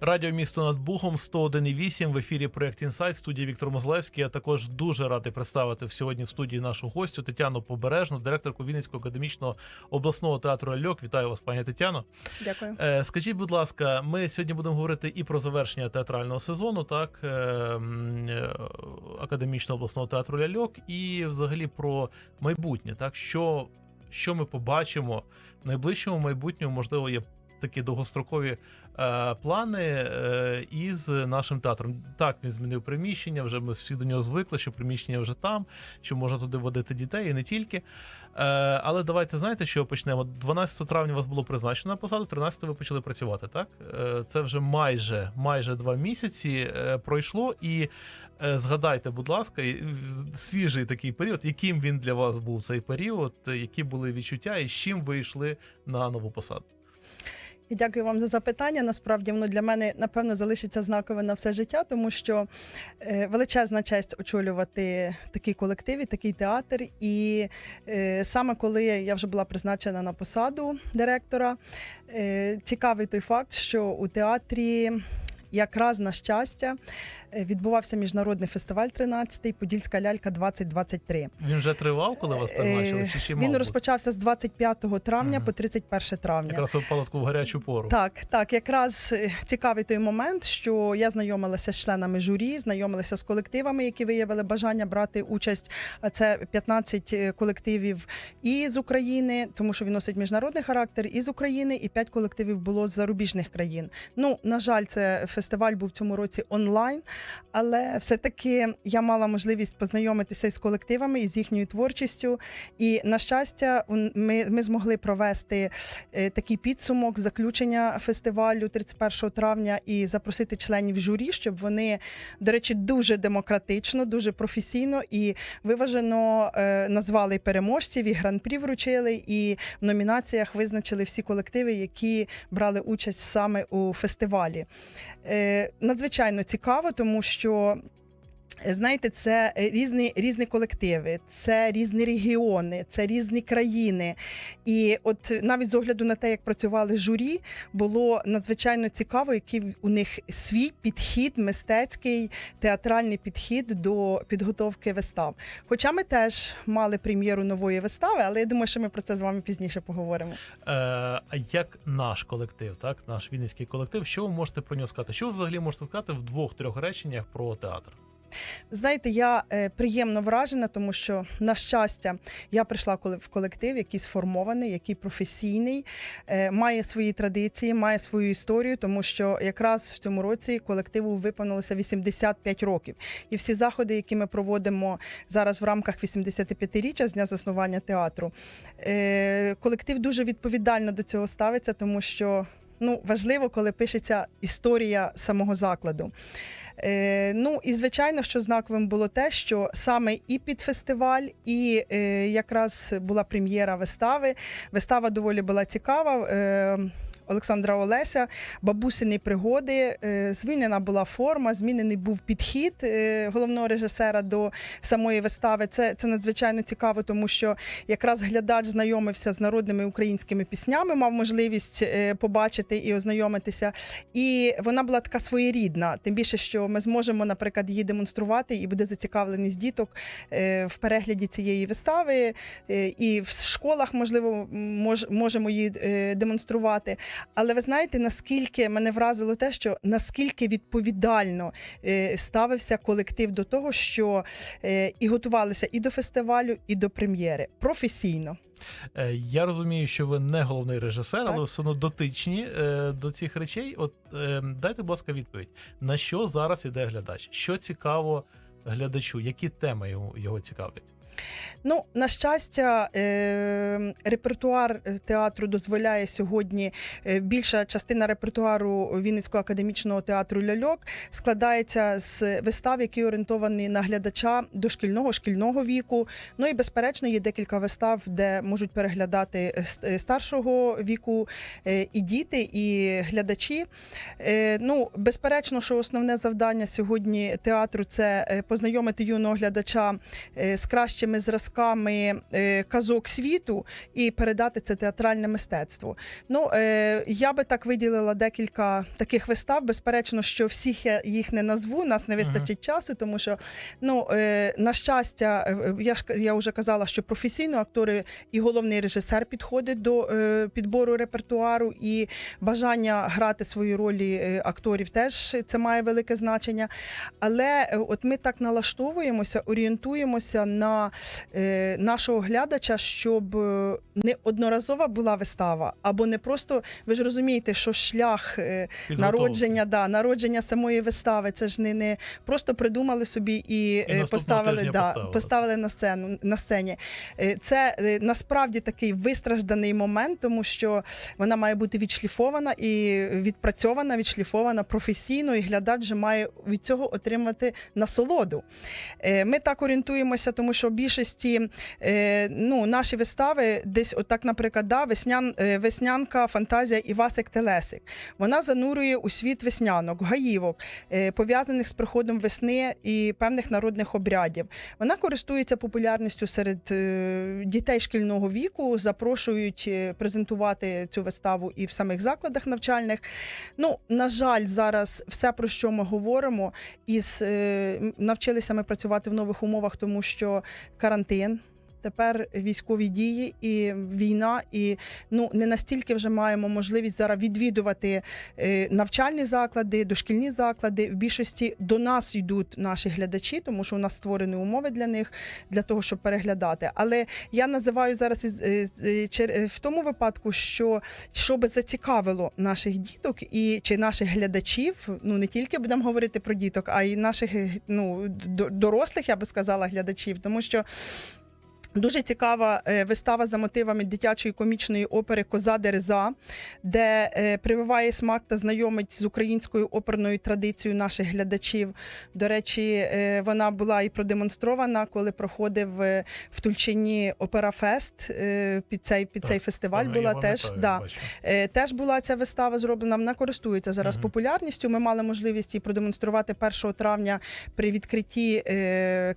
Радіо місто над Бухом 101,8 в ефірі проєкт Інсайт, студія Віктор Мозлевський. Я також дуже радий представити сьогодні в студії нашу гостю Тетяну Побережну, директорку Вінницького академічного обласного театру Альок. Вітаю вас, пані Тетяно. Дякую. Е, Скажіть, будь ласка, ми сьогодні будемо говорити і про завершення театрального сезону, так е, е, академічного обласного театру Ляльок, і взагалі про майбутнє. Так, що, що ми побачимо в найближчому майбутньому, можливо, є. Такі довгострокові е, плани е, із нашим театром. Так, він змінив приміщення. Вже ми всі до нього звикли, що приміщення вже там, що можна туди водити дітей і не тільки. Е, але давайте знаєте, що почнемо. 12 травня вас було призначено на посаду, 13 ви почали працювати. Так е, це вже майже майже два місяці е, пройшло. І е, згадайте, будь ласка, свіжий такий період, яким він для вас був цей період, які були відчуття, і з чим ви йшли на нову посаду. Дякую вам за запитання. Насправді воно для мене напевно залишиться знакове на все життя, тому що е, величезна честь очолювати такий колектив, і такий театр. І е, саме коли я вже була призначена на посаду директора, е, цікавий той факт, що у театрі. Якраз на щастя е, відбувався міжнародний фестиваль 13-й Подільська лялька 2023. Він вже тривав, коли вас призначили? Е, Чи ще Він розпочався з 25 травня Мгм. по 31 травня. якраз ви впали таку в гарячу пору. Так, так, якраз е, цікавий той момент, що я знайомилася з членами журі, знайомилася з колективами, які виявили бажання брати участь. А це 15 е, колективів і з України, тому що він носить міжнародний характер, і з України, і 5 колективів було з зарубіжних країн. Ну, на жаль, це фестиваль був в цьому році онлайн, але все-таки я мала можливість познайомитися із колективами і з їхньою творчістю. І на щастя, ми, ми змогли провести е, такий підсумок заключення фестивалю 31 травня і запросити членів журі, щоб вони, до речі, дуже демократично, дуже професійно і виважено е, назвали переможців і гран-прі вручили. І в номінаціях визначили всі колективи, які брали участь саме у фестивалі. Е, надзвичайно цікаво, тому що. Е, Знаєте, це різні різні колективи, це різні регіони, це різні країни. І от навіть з огляду на те, як працювали журі, було надзвичайно цікаво, який у них свій підхід, мистецький театральний підхід до підготовки вистав. Хоча ми теж мали прем'єру нової вистави, але я думаю, що ми про це з вами пізніше поговоримо. Е, а як наш колектив, так, наш вінницький колектив, що ви можете про нього сказати? Що ви взагалі можете сказати в двох-трьох реченнях про театр? Знаєте, я е, приємно вражена, тому що на щастя я прийшла в колектив, який сформований, який професійний, е, має свої традиції, має свою історію, тому що якраз в цьому році колективу виповнилося 85 років. І всі заходи, які ми проводимо зараз в рамках 85-річчя з дня заснування театру, е, колектив дуже відповідально до цього ставиться, тому що. Ну, важливо, коли пишеться історія самого закладу. Е, ну і звичайно, що знаковим було те, що саме і під фестиваль, і е, якраз була прем'єра вистави. Вистава доволі була цікава. Е, Олександра Олеся, бабусини пригоди. Е, Змінена була форма, змінений був підхід е, головного режисера до самої вистави. Це, це надзвичайно цікаво, тому що якраз глядач знайомився з народними українськими піснями, мав можливість е, побачити і ознайомитися. І вона була така своєрідна. Тим більше, що ми зможемо, наприклад, її демонструвати, і буде зацікавленість діток в перегляді цієї вистави. І в школах, можливо, мож, можемо її демонструвати. Але ви знаєте, наскільки мене вразило те, що наскільки відповідально е, ставився колектив до того, що е, і готувалися і до фестивалю, і до прем'єри професійно. Е, Я розумію, що ви не головний режисер, але Так. все одно дотичні до цих речей. От дайте, будь ласка, відповідь: на що зараз іде глядач? Що цікаво глядачу? Які теми його, його цікавлять? Ну, на щастя, е, репертуар е, театру дозволяє сьогодні. е, Більша частина репертуару Вінницького академічного театру ляльок складається з вистав, які орієнтовані на глядача дошкільного шкільного віку. Ну і безперечно, є декілька вистав, де можуть переглядати старшого віку і діти, і глядачі. Ну, безперечно, що основне завдання сьогодні театру це познайомити юного глядача з кращими зразками е, казок світу і передати це театральне мистецтво. Ну е, я би так виділила декілька таких вистав. Безперечно, що всіх я їх не назву. Нас не вистачить часу, тому що ну е, на щастя, я ж я вже казала, що професійно актори і головний режисер підходить до підбору репертуару і бажання грати свої ролі акторів теж це має велике значення. Але от ми так налаштовуємося, орієнтуємося на е, нашого глядача, щоб е, не одноразова була вистава, або не просто ви ж розумієте, що шлях е, народження, да, народження самої вистави. Це ж не, не просто придумали собі і, е, наступного поставили, да, поставили. поставили на сцену на сцені. Е, Це е, насправді такий вистражданий момент, тому що вона має бути відшліфована і відпрацьована, відшліфована професійно, і глядач вже має від цього отримати насолоду. Е, Ми так орієнтуємося, тому що в більшості е, ну, наші вистави, десь, отак, наприклад, да, веснян, е, веснянка, фантазія Івасик Телесик. Вона занурює у світ веснянок, гаївок, е, пов'язаних з приходом весни і певних народних обрядів. Вона користується популярністю серед дітей шкільного віку, запрошують презентувати цю виставу і в самих закладах навчальних. Ну, на жаль, зараз все, про що ми говоримо, із навчилися ми працювати в нових умовах, тому що карантин. Тепер військові дії і війна, і ну не настільки вже маємо можливість зараз відвідувати е, навчальні заклади, дошкільні заклади. В більшості до нас йдуть наші глядачі, тому що у нас створені умови для них для того, щоб переглядати. Але я називаю зараз е, е, в тому випадку, що щоб зацікавило наших діток і чи наших глядачів, ну не тільки будемо говорити про діток, а й наших ну дорослих, я би сказала, глядачів, тому що. Дуже цікава е, вистава за мотивами дитячої комічної опери Коза Дереза, де е, прививає смак та знайомить з українською оперною традицією наших глядачів. До речі, е, вона була і продемонстрована, коли проходив в Тульчині Операфест. Під цей під цей фестиваль була теж. Да. бачу. Теж була ця вистава зроблена. Вона користується зараз Мгм. популярністю. Ми мали можливість її продемонструвати 1 травня при відкритті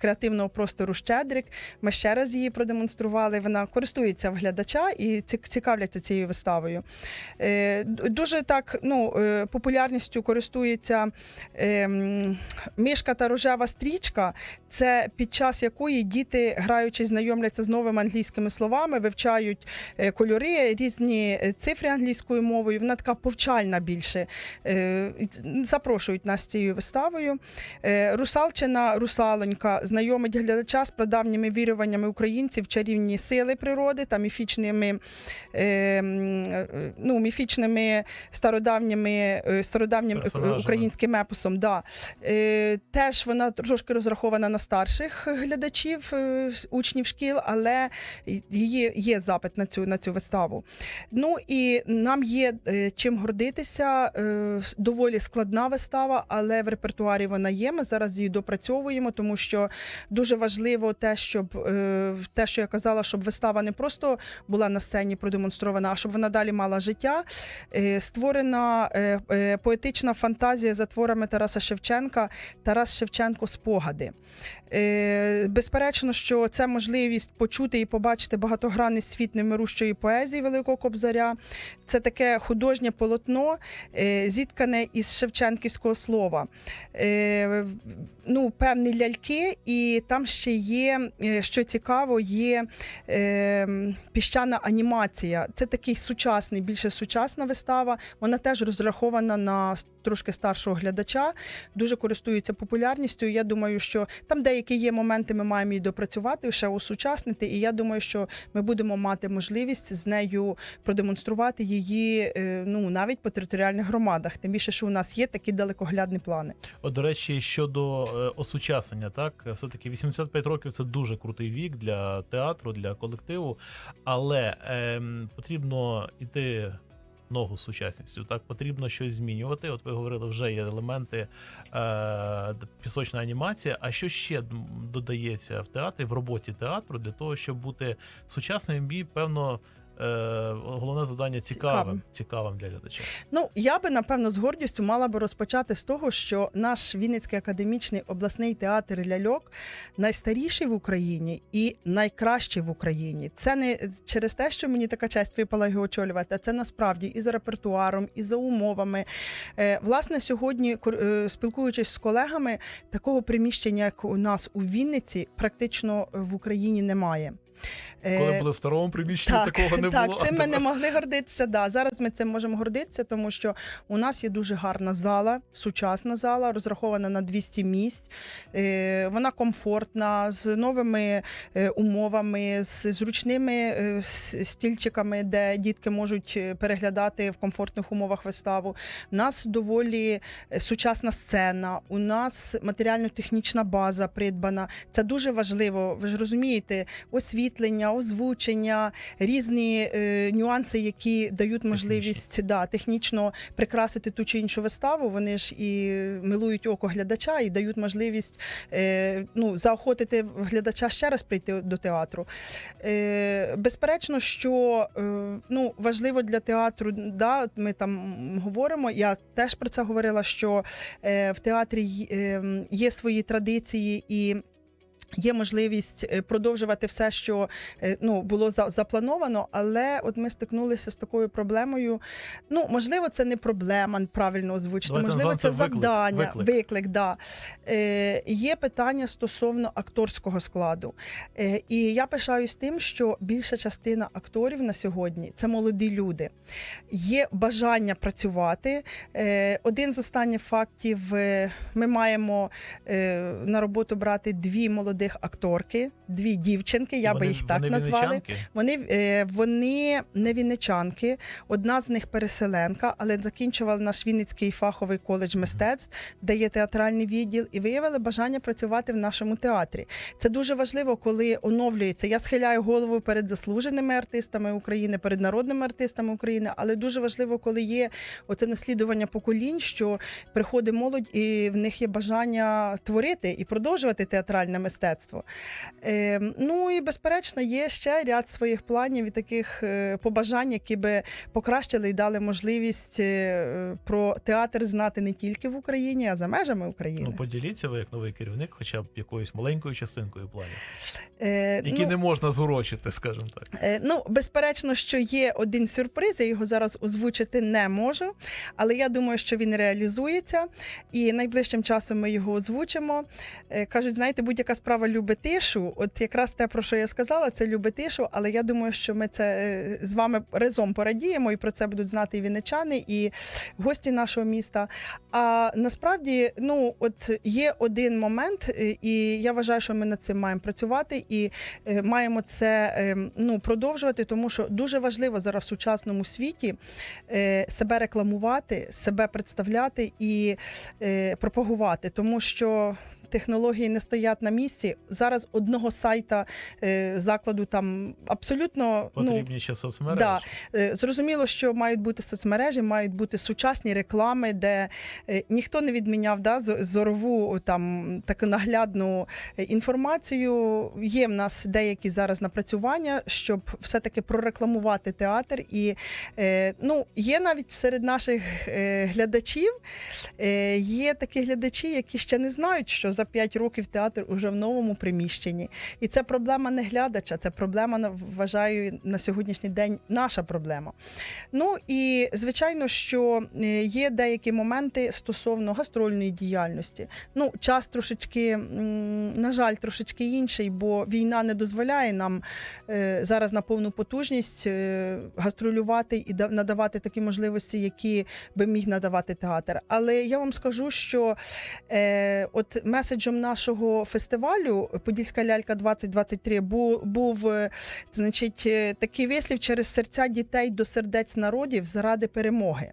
креативного простору Щедрик. Ми ще раз її продемонстрували. Вона користується в глядача і цікавляться цією виставою. Е, Дуже так ну, е, популярністю користується ем, мишка та рожева стрічка. Це під час якої діти, граючи, знайомляться з новими англійськими словами, вивчають е, кольори, різні цифри англійською мовою. Вона така повчальна більше. Запрошують нас цією виставою. Русалчина Русалонька знайомить глядача з прадавніми віруваннями українців чарівні сили природи та міфічними, е, е, ну, міфічними стародавніми, е, стародавнім українським епосом. Да. Теж вона трошки розрахована на старших глядачів, учнів шкіл, але її є запит на цю, на цю виставу. Ну і нам є чим гордитися. Доволі складна вистава, але в репертуарі вона є. Ми зараз її допрацьовуємо, тому що дуже важливо те, щоб те, що я казала, щоб вистава не просто була на сцені продемонстрована, а щоб вона далі мала життя. Е, Створена е, е, поетична фантазія за творами Тараса Шевченка. Тарас Шевченко спогади. Безперечно, що це можливість почути і побачити багатогранний світ невмирущої поезії Великого Кобзаря. Це таке художнє полотно, зіткане із шевченківського слова. Ну, певні ляльки, і там ще є, що цікаво. Цікаво, є е, піщана анімація. Це такий сучасний, більше сучасна вистава. Вона теж розрахована на трошки старшого глядача, дуже користується популярністю. Я думаю, що там деякі є моменти, ми маємо її допрацювати, ще усучаснити. І я думаю, що ми будемо мати можливість з нею продемонструвати її е, ну навіть по територіальних громадах. Тим більше, що у нас є такі далекоглядні плани. От, до речі, щодо е, осучаснення, так все-таки 85 років це дуже крутий вік для театру, для колективу, але ем, потрібно йти ногу з сучасністю. Так потрібно щось змінювати. От ви говорили, вже є елементи е, пісочна анімація. А що ще додається в театрі в роботі театру для того, щоб бути сучасним і певно. Е, Головне завдання цікавим, Цікавим. цікавим для глядача. Ну я би напевно з гордістю мала би розпочати з того, що наш Вінницький академічний обласний театр ляльок найстаріший в Україні і найкращий в Україні. Це не через те, що мені така честь випала його очолювати, а це насправді і за репертуаром, і за умовами. Е, Власне, сьогодні, е, спілкуючись з колегами, такого приміщення, як у нас у Вінниці, практично в Україні немає. Е, Коли були в старому приміщенні, такого не так, було. цим а ми не могли гордитися. Да. Зараз ми цим можемо гордитися, тому що у нас є дуже гарна зала, сучасна зала, розрахована на 200 місць. Е, вона комфортна, з новими е, умовами, з зручними стільчиками, де дітки можуть переглядати в комфортних умовах виставу. У нас доволі сучасна сцена, у нас матеріально-технічна база придбана. Це дуже важливо. Ви ж розумієте, освітлення, озвучення, різні е, нюанси, які дають можливість да, технічно прикрасити ту чи іншу виставу. Вони ж і милують око глядача і дають можливість е, ну, заохотити глядача ще раз прийти до театру. Е, безперечно, що е, ну, важливо для театру, да, ми там говоримо. Я теж про це говорила, що е, в театрі й- е, є свої традиції і. Є можливість е, продовжувати все, що е, ну було заплановано, але от ми стикнулися з такою проблемою. Ну можливо, це не проблема правильно озвучити. Давайте можливо, це виклик, завдання. виклик. виклик да. е, є питання стосовно акторського складу. Е, і я пишаюсь тим, що більша частина акторів на сьогодні це молоді люди. Є бажання працювати. Е, один з останніх фактів: е, ми маємо е, на роботу брати дві молодих акторки, дві дівчинки. Я би їх так вони назвали. Вони, е, вони не вінничанки, одна з них переселенка, але закінчувала наш Вінницький фаховий коледж мистецтв, де є театральний відділ, і виявили бажання працювати в нашому театрі. Це дуже важливо, коли оновлюється. Я схиляю голову перед заслуженими артистами України, перед народними артистами України, але дуже важливо, коли є оце наслідування поколінь, що приходить молодь, і в них є бажання творити і продовжувати театральне мистецтво. Е, ну і безперечно, є ще ряд своїх планів і таких е, побажань, які би покращили і дали можливість е, про театр знати не тільки в Україні, а за межами України. Ну, поділіться ви як новий керівник, хоча б якоюсь маленькою частинкою планів, Е, які ну, не можна зурочити, скажімо так. Е, Ну, безперечно, що є один сюрприз, я його зараз озвучити не можу, але я думаю, що він реалізується, і найближчим часом ми його озвучимо. Е, Кажуть, знаєте, будь-яка справа любить тишу. От якраз те, про що я сказала, це любить тишу, але я думаю, що ми це е, з вами разом порадіємо, і про це будуть знати і вінничани, і гості нашого міста. А насправді, ну, от є один момент, е, і я вважаю, що ми над цим маємо працювати. І е, маємо це ну, продовжувати, тому що дуже важливо зараз в сучасному світі себе рекламувати, себе представляти і пропагувати, тому що технології не стоять на місці. Зараз одного сайта е, закладу там абсолютно ну, Потрібні ще соцмережі. Да. Е, Зрозуміло, що мають бути соцмережі, мають бути сучасні реклами, де е, ніхто не відміняв да, зорову там таку наглядну інформацію. Є в нас деякі зараз напрацювання, щоб все-таки прорекламувати театр. І е, ну, є навіть серед наших е, глядачів, е, є такі глядачі, які ще не знають, що за 5 років театр уже в новому. Новому приміщенні. І це проблема не глядача, це проблема вважаю на сьогоднішній день наша проблема. Ну і звичайно, що е, є деякі моменти стосовно гастрольної діяльності. Ну, час трошечки, на жаль, трошечки інший, бо війна не дозволяє нам е, зараз на повну потужність е, гастролювати і да- надавати такі можливості, які би міг надавати театр. Але я вам скажу, що от меседжем нашого фестивалю Подільська лялька 2023 був, був е, значить, е, такий вислів через серця дітей до сердець народів заради перемоги.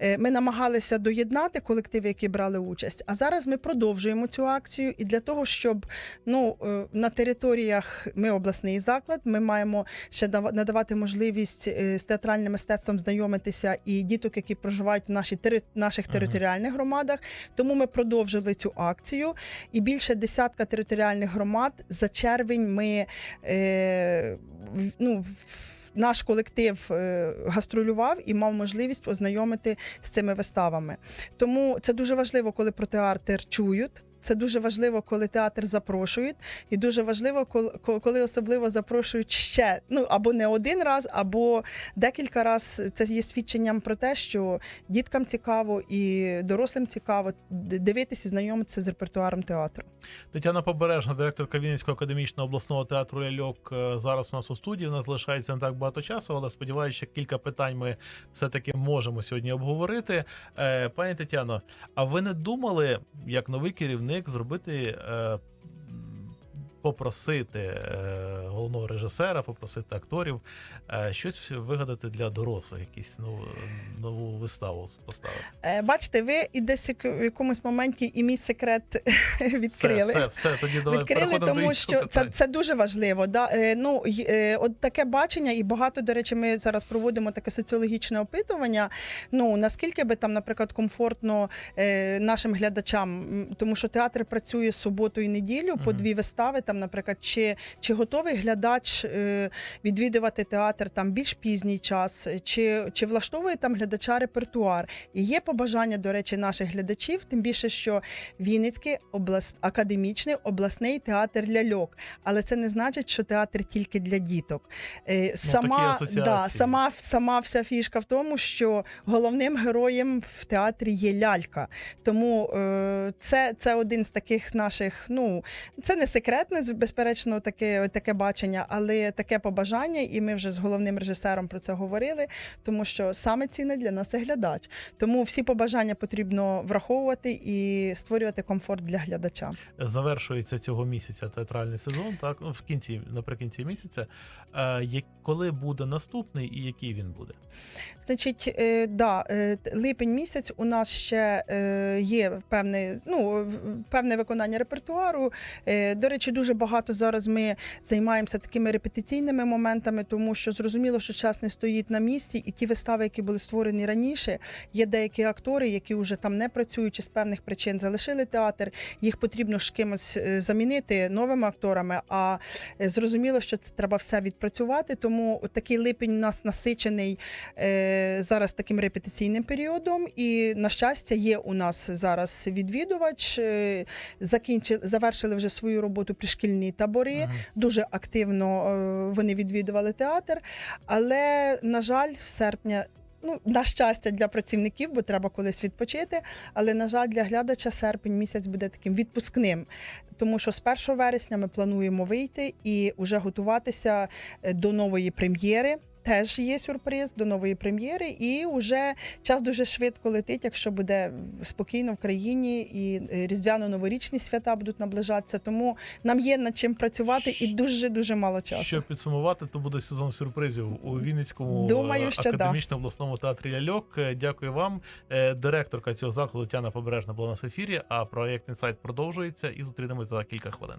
Е, Ми намагалися доєднати колективи, які брали участь. А зараз ми продовжуємо цю акцію. І для того, щоб ну е, на територіях ми обласний заклад, ми маємо ще надавати можливість е, з театральним мистецтвом знайомитися і діток, які проживають в нашій тери- наших територіальних громадах. Тому ми продовжили цю акцію. І більше десятка територіальних громад за червень ми е, ну. Наш колектив е, гастролював і мав можливість ознайомити з цими виставами. Тому це дуже важливо, коли про театр чують. Це дуже важливо, коли театр запрошують, і дуже важливо, коли, особливо запрошують ще ну або не один раз, або декілька раз. Це є свідченням про те, що діткам цікаво і дорослим цікаво дивитися, і знайомитися з репертуаром театру. Тетяна Побережна, директорка Вінницького академічного обласного театру Ляльок, е, зараз у нас у студії. У нас залишається не так багато часу, але сподіваюся, що кілька питань ми все-таки можемо сьогодні обговорити. Е, Пані Тетяно, а ви не думали, як новий керівник, зробити? Попросити е, головного режисера, попросити акторів е, щось вигадати для дорослих, якісь нову, нову виставу поставити. Е, Бачите, ви і десь в якомусь моменті і мій секрет відкрили. Все, все, все, тоді давай Відкрили, переходимо до тому що це, це дуже важливо. Да? Ну, от таке бачення, і багато, до речі, ми зараз проводимо таке соціологічне опитування. Ну, наскільки би там, наприклад, комфортно нашим глядачам, тому що театр працює суботу і неділю по Мгм. дві вистави, там, наприклад, чи, чи готовий глядач е, відвідувати театр там більш пізній час, чи, чи влаштовує там глядача репертуар. І є побажання, до речі, наших глядачів, тим більше, що Вінницький облас... академічний обласний театр ляльок. Але це не значить, що театр тільки для діток. Е, Сама, асоціації. да, сама, сама вся фішка в тому, що головним героєм в театрі є лялька. Тому е, це, це один з таких наших, ну це не секретне, з- безперечно, таке, таке бачення, але таке побажання, і ми вже з головним режисером про це говорили, тому що саме цінне для нас це глядач. Тому всі побажання потрібно враховувати і створювати комфорт для глядача. завершується цього місяця театральний сезон, так ну, в кінці, наприкінці місяця. Е, коли буде наступний і який він буде? Значить, е, да, е, липень місяць у нас ще є певне, ну, певне виконання репертуару. До речі, дуже багато зараз ми займаємося такими репетиційними моментами, тому що зрозуміло, що час не стоїть на місці, і ті вистави, які були створені раніше, є деякі актори, які вже там не працюючи з певних причин, залишили театр. Їх потрібно ж кимось е, замінити новими акторами. А е, зрозуміло, що це треба все відпрацювати. Тому такий липень у нас насичений е, зараз таким репетиційним періодом. І на щастя, є у нас зараз відвідувач. Закінчили, завершили вже свою роботу пришкільні табори. Ага. Дуже активно е, вони відвідували театр. Але, на жаль, в серпня. Ну, на щастя, для працівників, бо треба колись відпочити. Але, на жаль, для глядача серпень місяць буде таким відпускним, тому що з 1 вересня ми плануємо вийти і вже готуватися е, до нової прем'єри. Теж є сюрприз до нової прем'єри, і вже час дуже швидко летить, якщо буде спокійно в країні, і е, різдвяно-новорічні свята будуть наближатися. Тому нам є над чим працювати і дуже дуже мало часу. Щоб підсумувати, то буде сезон сюрпризів у Вінницькому Думаю, е, да. академічному обласному театрі Ляльок. Е, Дякую вам. Директорка цього закладу Тяна Побережна була у нас ефірі. А проєкт інсайт продовжується і зустрінемось за кілька хвилин.